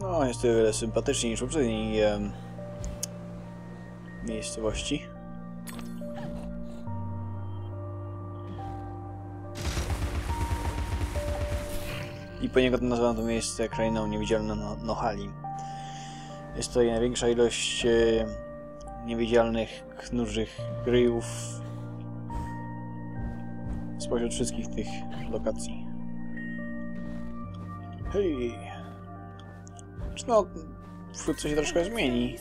No, jest to wiele sympatyczniej niż poprzedniej em, miejscowości. I poniekąd nazywam to miejsce krainą niewidzialną no Nohali. Jest to największa ilość e, niewidzialnych, knurzych gryjów spośród wszystkich tych lokacji. Hej! Czy no, wkrótce się troszkę zmieni.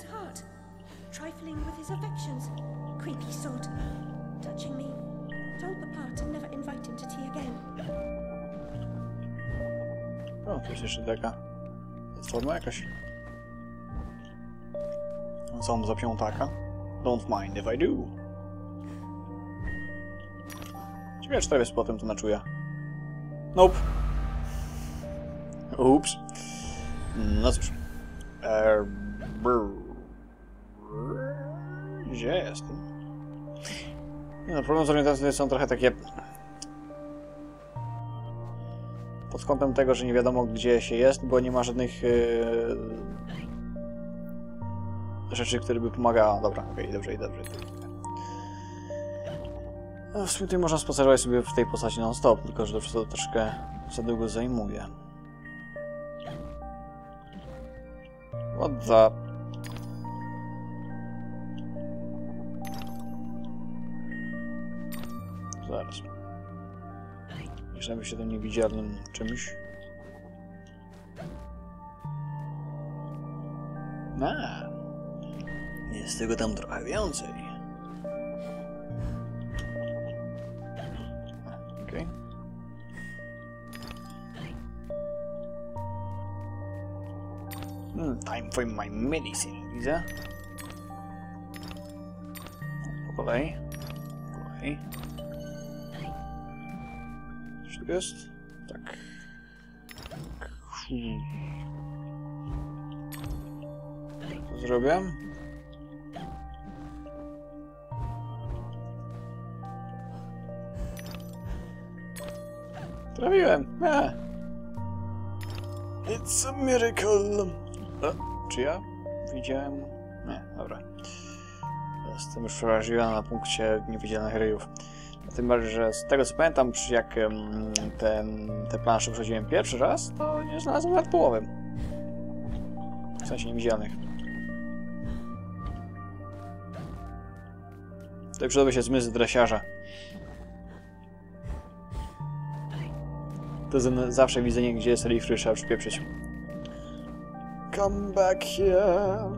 Trifling with his affections, creepy sod, touching me. Told Papa to never invite him to tea again. O, to jest jeszcze taka platforma jakaś. Co mam za piątaka? Don't mind if I do. Ciekawe, czy to jest potem to na czuja. Nope. Ups. No cóż. Eee, brr. Gdzie jestem? No, problem z orientacją są trochę takie pod kątem tego, że nie wiadomo gdzie się jest, bo nie ma żadnych yy, rzeczy, które by pomagały. Dobra, okej, dobrze, i dobrze. No, w sumie tutaj można spacerować sobie w tej postaci non-stop, tylko że to wszystko troszkę za długo zajmuje. What the... Zaraz. Myślałem, się tym niewidzialnym czymś. A, jest tego tam trochę więcej. Okej. Hmm, time for my medicine, widzę. Po kolei. Po kolei. Czy tu jest? Tak. Tak. Hmm. Co zrobię? Trafiłem! A. It's a miracle! O, czy ja widziałem? Nie, dobra. Jestem już przerażona na punkcie niewidzialnych ryjów. Tym bardziej, że z tego co pamiętam, przy jak ten, te plansze przechodziłem pierwszy raz, to nie znalazłem nawet połowy. W sensie niewidzialnych. Tutaj przydałby się zmysł dresiarza. To zawsze widzenie, gdzie jest Leaf trzeba przypieprzyć. Come back here.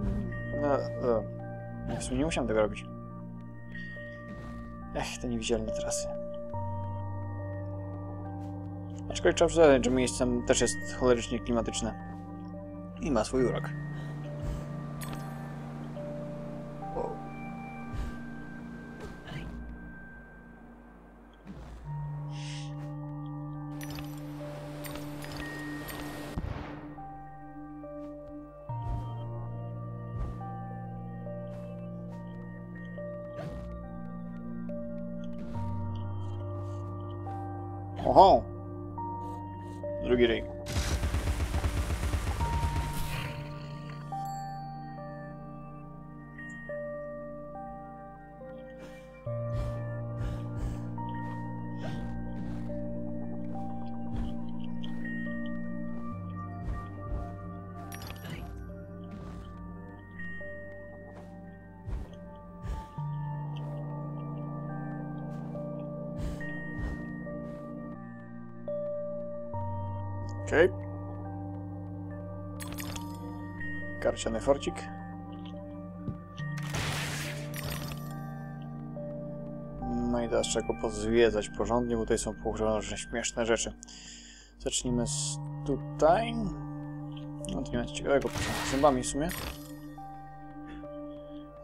No, no. Ja w sumie nie musiałem tego robić. Ech, te niewidzialne trasy. Aczkolwiek trzeba przyznać, że miejsce też jest cholerycznie klimatyczne. I ma swój urok. Okej. Karciany forcik. No i teraz trzeba go pozwiedzać porządnie, bo tutaj są różne śmieszne rzeczy. Zacznijmy z tutaj. No to nie ma ciekawego, poza zębami w sumie.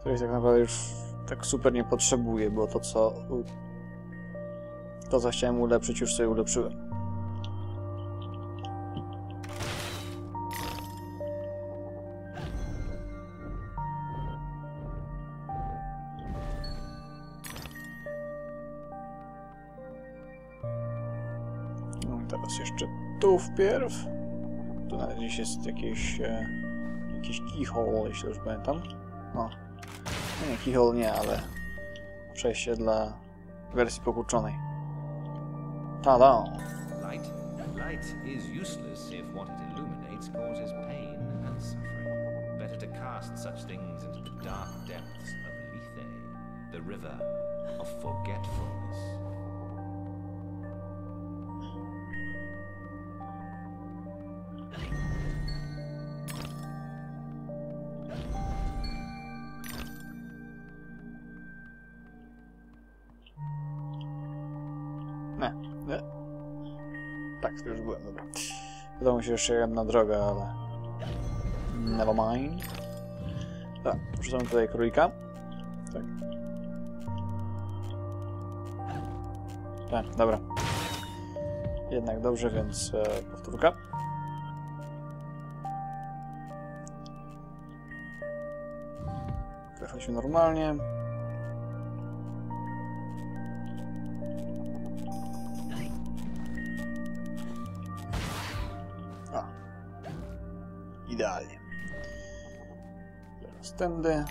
Których tak naprawdę już tak super nie potrzebuję, bo to co... To co chciałem ulepszyć już sobie ulepszyłem. Tu wpierw. Tu nawet gdzieś jest jakieś... E, jakiś keyhole, jeśli już pamiętam. No. no nie, keyhole nie, ale... Przejście dla wersji pokurczonej. Tada! Light? Light is useless if what it illuminates causes pain and suffering. Better to cast such things into the dark depths of Lethe, the river of forgetfulness. Tak, byłem, dobra. Wydało mi się jeszcze jedna droga, ale... Never mind. Dobra, wrzucamy tutaj królika. Tak. Tak, dobra. Jednak dobrze, więc e, powtórka. Wychodźmy normalnie. Tędy.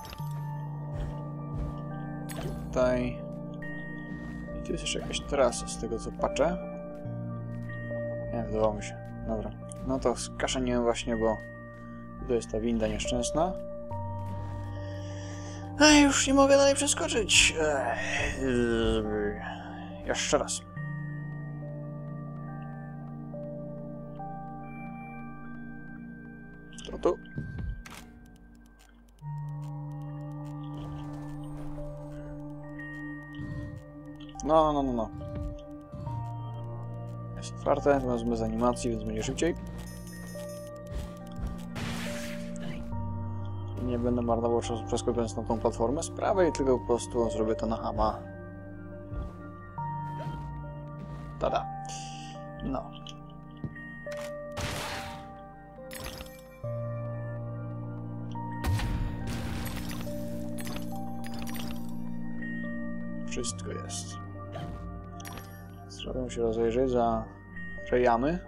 Tutaj. I tu jest jeszcze jakaś trasa z tego co patrzę. Nie, wydawało mi się. Dobra. No to skaszeniłem właśnie, bo to jest ta winda nieszczęsna. A już nie mogę dalej przeskoczyć. Jeszcze raz. To tu. No, no, no, no. Jest otwarte, natomiast bez animacji, więc będzie szybciej. Nie będę marnował czasu przeskakując na tą platformę z prawej, tylko po prostu zrobię to na hama. Tada. No. Wszystko jest. Trzeba się rozejrzeć za rejamy.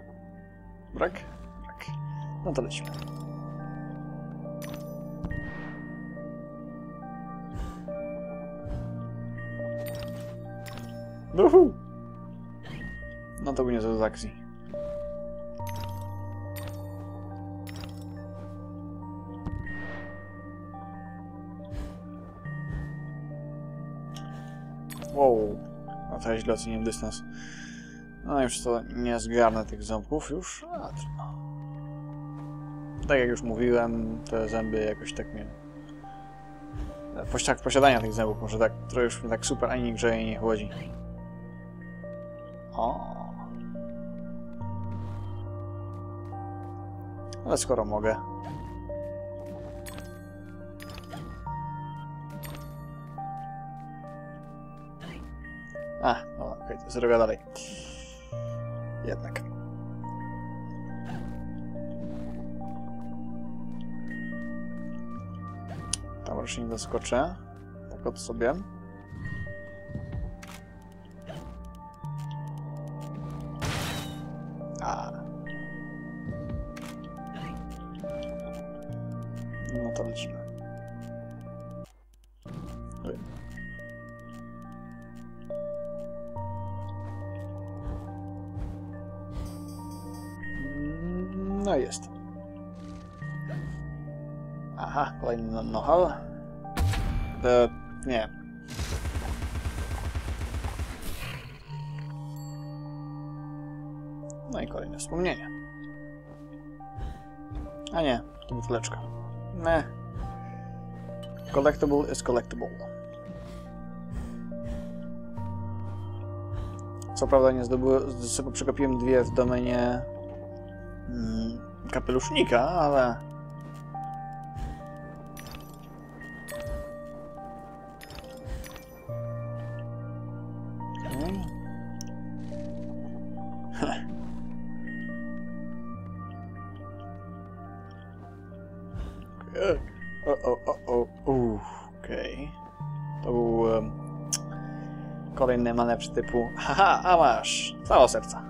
Brak? Brak. No to lecimy. Uhu. No to nie z akcji. Wow, no to ja źle oceniłem dystans. No już to nie zgarnę tych ząbków już, a trudno. Tak jak już mówiłem, te zęby jakoś tak mnie... Posiad posiadania tych zębów może tak, to już mnie tak super ani grzeje nie chłodzi. O. Ale skoro mogę. A, no okej, okay, droga dalej. Jednak. Tam już nie doskoczę. Tak od sobie. No jest. Aha, kolejny no- know-how. E, nie. No i kolejne wspomnienie. A nie, to buteleczka. Ne. Collectible is collectible. Co prawda nie zdobyłem, sobie przegapiłem dwie w domenie kapelusznika, ale... Okej. O, o, o, o. To był kolejny manewr typu haha, a masz, cała serca.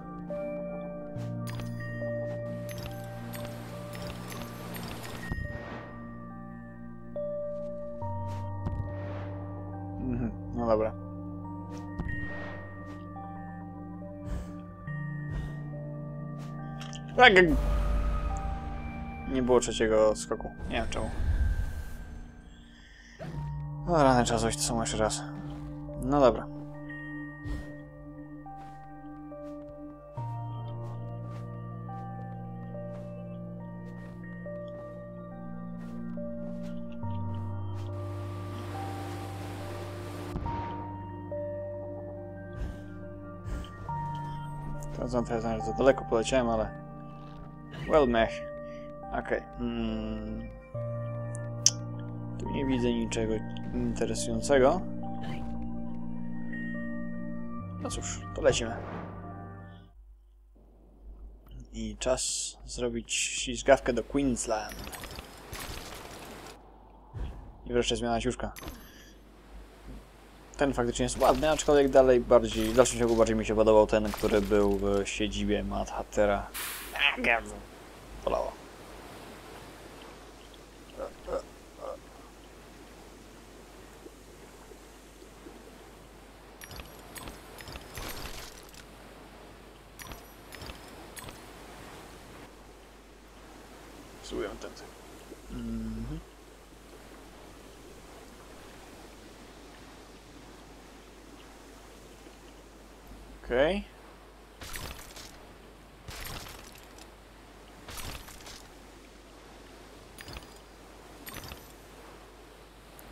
Tak. jak- Nie było trzeciego skoku. Nie wiem czemu. O rany, trzeba zrobić to samo jeszcze raz. No dobra. Teraz za daleko poleciałem, ale... Well mech. Okej. Mm. Tu nie widzę niczego interesującego. No cóż, to lecimy. I czas zrobić ślizgawkę do Queensland. I wreszcie zmiana ciuszka. Ten faktycznie jest ładny, aczkolwiek dalej bardziej, w dalszym ciągu bardziej mi się podobał ten, który był w siedzibie Mad Hattera. Polało. Spróbujemy tędy. Mhm. Okej.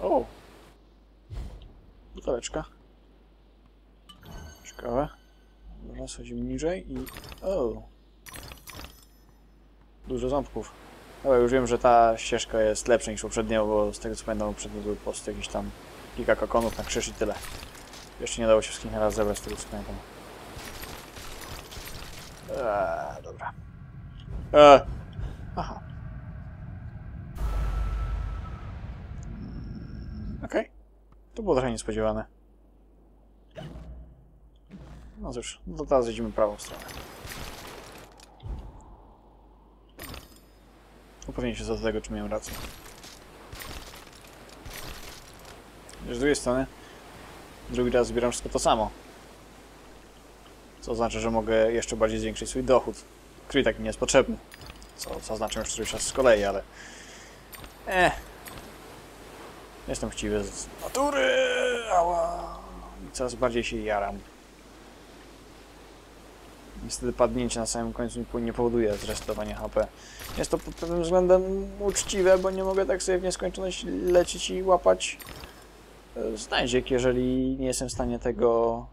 O! Buteleczka. Ciekawe. Dobra, schodzimy niżej i... O! Dużo ząbków. Dobra, już wiem, że ta ścieżka jest lepsza niż poprzednia, bo z tego co pamiętam, poprzednio były posty jakieś tam kilka kakonów na krzyż i tyle. Jeszcze nie dało się wszystkich naraz zebrać, z tego co pamiętam. Eee, dobra. Eee. Aha. Mm, Okej. To było trochę niespodziewane. No cóż, no to teraz idziemy prawą stronę. Upewnię się co do tego, czy miałem rację. Z drugiej strony, drugi raz zbieram wszystko to samo. Co oznacza, że mogę jeszcze bardziej zwiększyć swój dochód, który tak mi nie jest potrzebny. Co zaznaczam już któryś raz z kolei, ale... Eh. Jestem chciwy z natury, ała. I coraz bardziej się jaram. Niestety padnięcie na samym końcu nie- powoduje zresetowania HP. Jest to pod pewnym względem uczciwe, bo nie mogę tak sobie w nieskończoność lecieć i łapać e, znajdziek, jeżeli nie jestem w stanie tego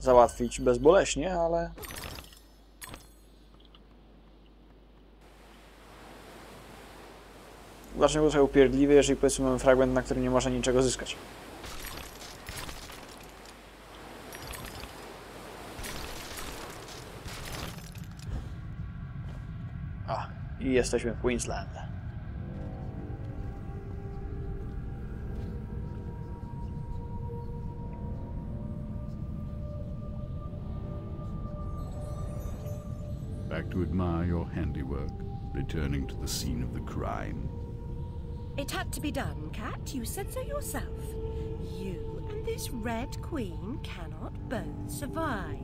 załatwić bezboleśnie, ale... Dlaczego trochę upierdliwy, jeżeli powiedzmy mamy fragment, na którym nie można niczego zyskać? Jesteśmy w Queensland. Back to admire your handiwork, returning to the scene of the crime. It had to be done, Cat. You said so yourself. You and this Red Queen cannot both survive.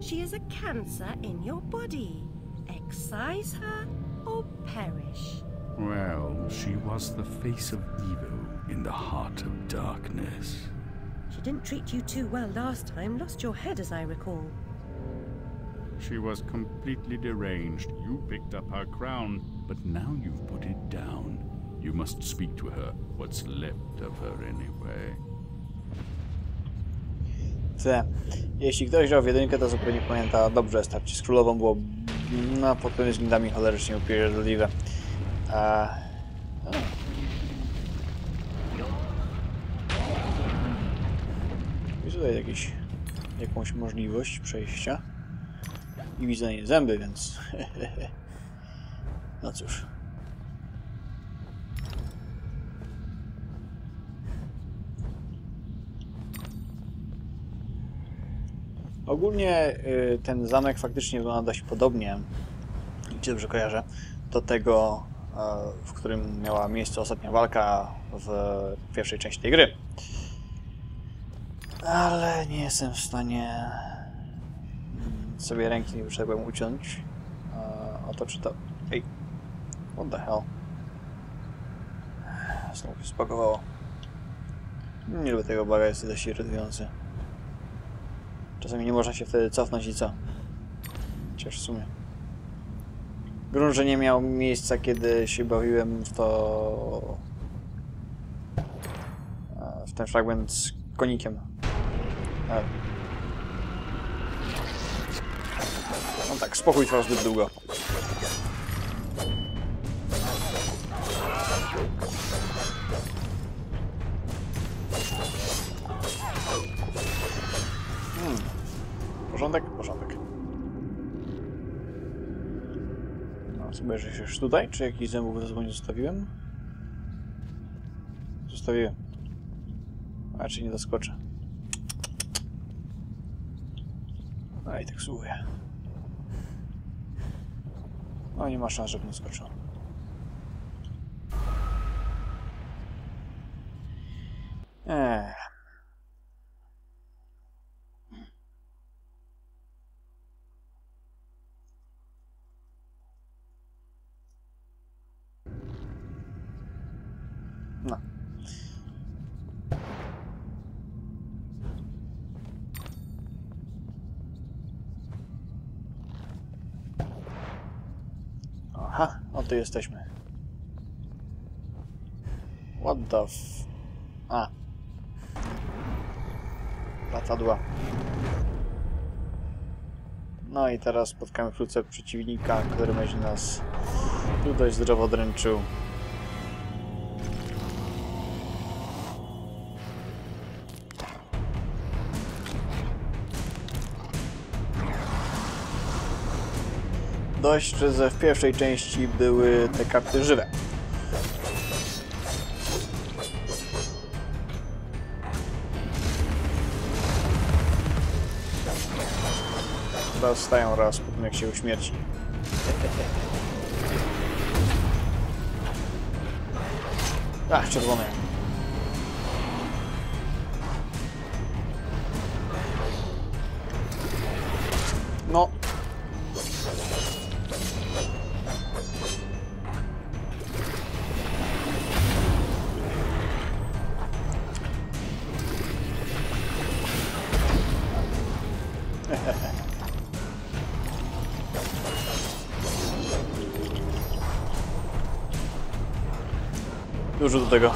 She is a cancer in your body. Excise her or perish. Well, she was the face of evil in the heart of darkness. She didn't treat you too well last time. Lost your head, as I recall. She was completely deranged. You picked up her crown, but now you've put it down. You must speak to her, what's left of her anyway. Te. Jeśli ktoś grał w jedynkę, to zupełnie pamięta dobrze, starcie z królową było no, pod pewnymi względami cholerycznie upierdliwe. A... o. Jest tutaj jakiś, jakąś możliwość przejścia. I widzę nie zęby, więc... no cóż. Ogólnie y, ten zamek faktycznie wygląda dość podobnie, jeśli dobrze kojarzę, do tego, y, w którym miała miejsce ostatnia walka w pierwszej części tej gry. Ale nie jestem w stanie mm, sobie ręki nie wyszedłem uciąć. A, a to czy to... Ej, what the hell? Znowu się spakowało. Nie lubię tego baga, jest dość irytujący. Czasami nie można się wtedy cofnąć i co? Chociaż w sumie. Grunt, nie miał miejsca, kiedy się bawiłem w to... w ten fragment z konikiem. E. No tak, spokój trwał zbyt długo. No, zobaczę się już tutaj, czy jakiś zębów ze sobą nie zostawiłem? Zostawiłem. A, czy nie doskoczę. A i tak słuchaj. No nie ma szans, żebym skoczył. Eee. No. Oto jesteśmy. What the f... A. No i teraz spotkamy wkrótce przeciwnika, który będzie nas tu dość zdrowo dręczył. Dość, że w pierwszej części były te karty żywe. Teraz stają raz po tym, jak się uśmierci. Ach, czerwony. Dużo do tego.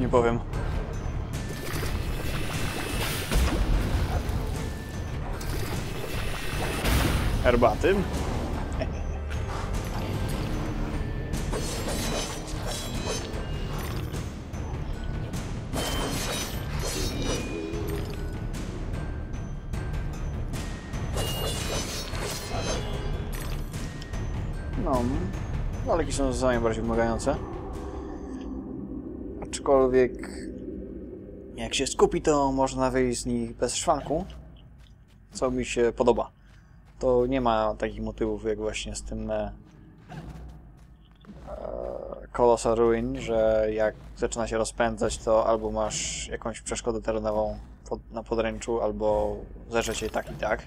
Nie powiem. Herbaty. No, walki są zdecydowanie bardziej wymagające. Aczkolwiek jak się skupi, to można wyjść z nich bez szwanku, co mi się podoba. To nie ma takich motywów jak właśnie z tym e, e, Colossal Ruin, że jak zaczyna się rozpędzać, to albo masz jakąś przeszkodę terenową pod, na podręczu, albo zerze cię tak i tak.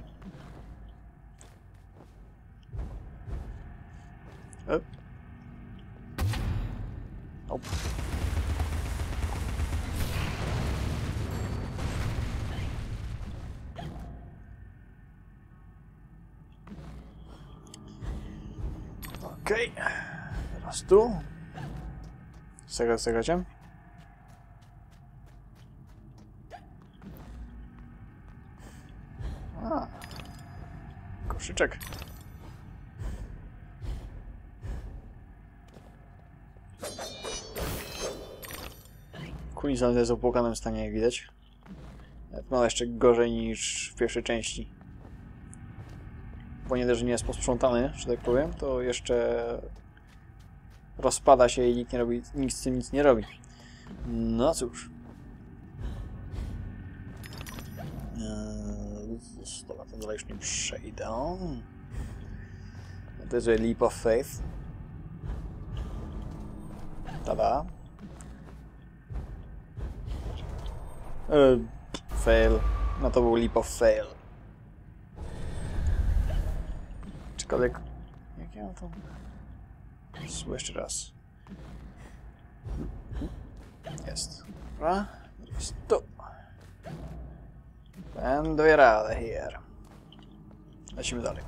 E. Okej. Teraz tu. Zagrać, zagracie? A. Koszyczek. Kulis jest opłakanym stanie, jak widać. No jeszcze gorzej niż w pierwszej części bo nie że nie jest posprzątany, że tak powiem, to jeszcze rozpada się i nikt, nie robi, nikt z tym nic nie robi. No cóż. Eee, dobra, to dalej już nie przejdę. To jest Leap of Faith. Tada. Eee, fail. No to był leap of fail. Aczkolwiek... Jak ja to... Spróbuję jeszcze raz. Jest. Dobra. Tu. Będę radę here. Lecimy dalej.